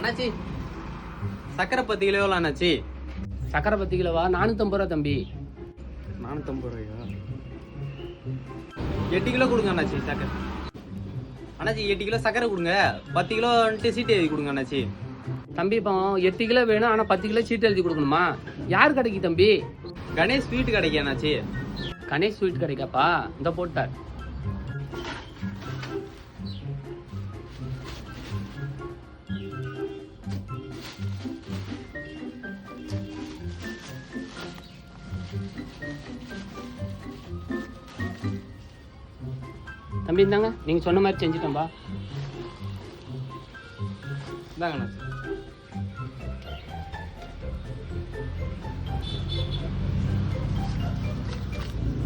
அண்ணாச்சி. சக்கரை பத்து கிலோ எவ்வளோ அண்ணாச்சி? சக்கரை பத்து கிலோவா? நானூற்றம்பது ரூபா தம்பி. நானூற்றம்பது ரூபாயா? எட்டு கிலோ கொடுங்க அண்ணாச்சி சக்கரை. அண்ணாச்சி எட்டு கிலோ சக்கரை கொடுங்க. பத்து கிலோ வந்துட்டு சீட்டு எழுதி கொடுங்க அண்ணாச்சி. தம்பி இப்போ எட்டு கிலோ வேணும் ஆனால் பத்து கிலோ சீட்டு எழுதி கொடுக்கணுமா? யார் கடைக்கு தம்பி? கணேஷ் ஸ்வீட் கிடைக்கு அண்ணாச்சி. கணேஷ் ஸ்வீட் கடைக்காப்பா? இந்த போட்டார். தம்பி இந்தாங்க. நீங்கள் சொன்ன மாதிரி செஞ்சுட்டோம்பா. இந்தாங்க அண்ணாச்சி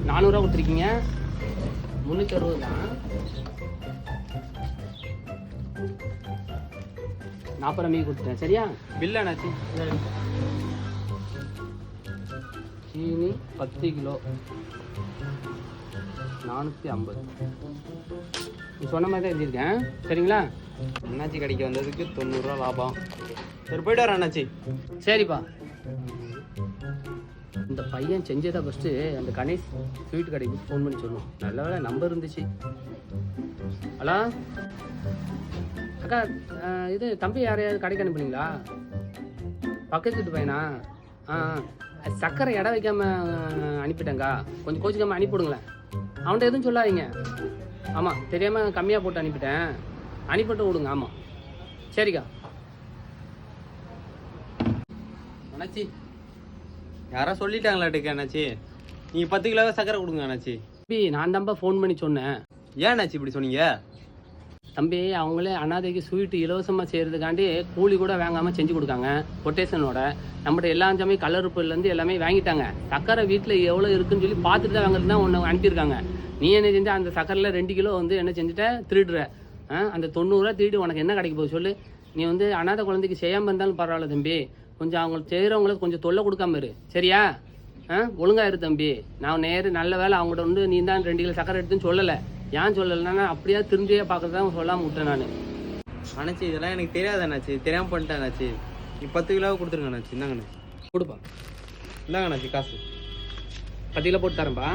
நானூறுரூவா கொடுத்துருக்கீங்க. முந்நூற்றி அறுபது தான். நாற்பது மீ கொடுத்துட்டேன். சரியா? பில் அண்ணாச்சி. சீனி பத்து கிலோ. நானூற்றி ஐம்பது. நீ சொன்ன மாதிரி தான் எழுதியிருக்கேன். சரிங்களா? அண்ணாச்சி கடைக்கு வந்ததுக்கு தொண்ணூறுரூவா லாபம். சரி போய்ட்டு வரேன் அண்ணாச்சி. சரிப்பா. இந்த பையன் செஞ்சதை ஃபஸ்ட்டு அந்த கணேஷ் ஸ்வீட் கடைக்கு ஃபோன் பண்ணி சொல்லணும் நல்ல வேலை நம்பர் இருந்துச்சு. ஹலோ? அக்கா இது தம்பி யாரையாவது கடைக்கு அனுப்புனீங்களா? பக்கத்து வீட்டு பையனா? ஆ ஆ. சக்கரை இடம் வைக்காம அஹ், அனுப்பிட்டேங்க்கா கொஞ்சம் கோச்சிக்காம அனுப்பிவிடுங்களேன். அவன்கிட்ட எதுவும் சொல்லாதீங்க. ஆமாம் தெரியாமல் கம்மியாக போட்டு அனுப்பிட்டேன். அனுப்பிட்டு விடுங்க ஆமாம் சரிக்கா. அண்ணாச்சி யாரோ சொல்லிட்டாங்களாட்டுக்கு அண்ணாச்சி? நீங்கள் பத்து கிலோ சக்கரை கொடுங்க அண்ணாச்சி. நான் தான்ப்பா ஃபோன் பண்ணி சொன்னேன். ஏன் அண்ணாச்சி இப்படி சொன்னீங்க? தம்பி அவங்களே அனாதைக்கு ஸ்வீட்டு இலவசமாக செய்கிறதுக்காண்டி கூலி கூட வாங்காமல் செஞ்சு கொடுக்காங்க கொட்டேஷனோட நம்மகிட்ட எல்லா சமயம் கலருப்புலேருந்து எல்லாமே வாங்கிட்டாங்க. சக்கரை வீட்டில் எவ்வளோ இருக்குன்னு சொல்லி பார்த்துட்டு தான் வாங்குறது தான் ஒன்று அனுப்பியிருக்காங்க. நீ என்ன செஞ்ச அந்த சக்கரையில் ரெண்டு கிலோ வந்து என்ன செஞ்சுட்ட? திருடுற. ஆ, அந்த தொண்ணூறுரூவா திருடி உனக்கு என்ன கிடைக்க போகுது சொல்லு. நீ வந்து அனாதை குழந்தைக்கு செய்யாமல் இருந்தாலும் பரவாயில்ல தம்பி. கொஞ்சம் அவங்களுக்கு செய்கிறவங்களுக்கு கொஞ்சம் தொல்லை கொடுக்காம இரு. சரியா? ஆ ஒழுங்கா இரு தம்பி. நான் நேரு நல்ல வேலை அவங்கள்ட்ட வந்து நீ தான் ரெண்டு கிலோ சக்கரை எடுத்துன்னு சொல்லலை. ஏன் சொல்லலைன்னா அப்படியே திரும்பியே பார்க்கறது தான் சொல்லாமல் விட்டேன் நான். அண்ணாச்சி இதெல்லாம் எனக்கு தெரியாது தெரியாமல் பண்ணிட்டேன் அண்ணாச்சி. நீ பத்து கிலோ கொடுத்துருங்க அண்ணாச்சி. இந்தாங்க கொடுப்பா. இந்தாங்கண்ணாச்சி காசு. பத்து கிலோ போட்டு தரேன்ப்பா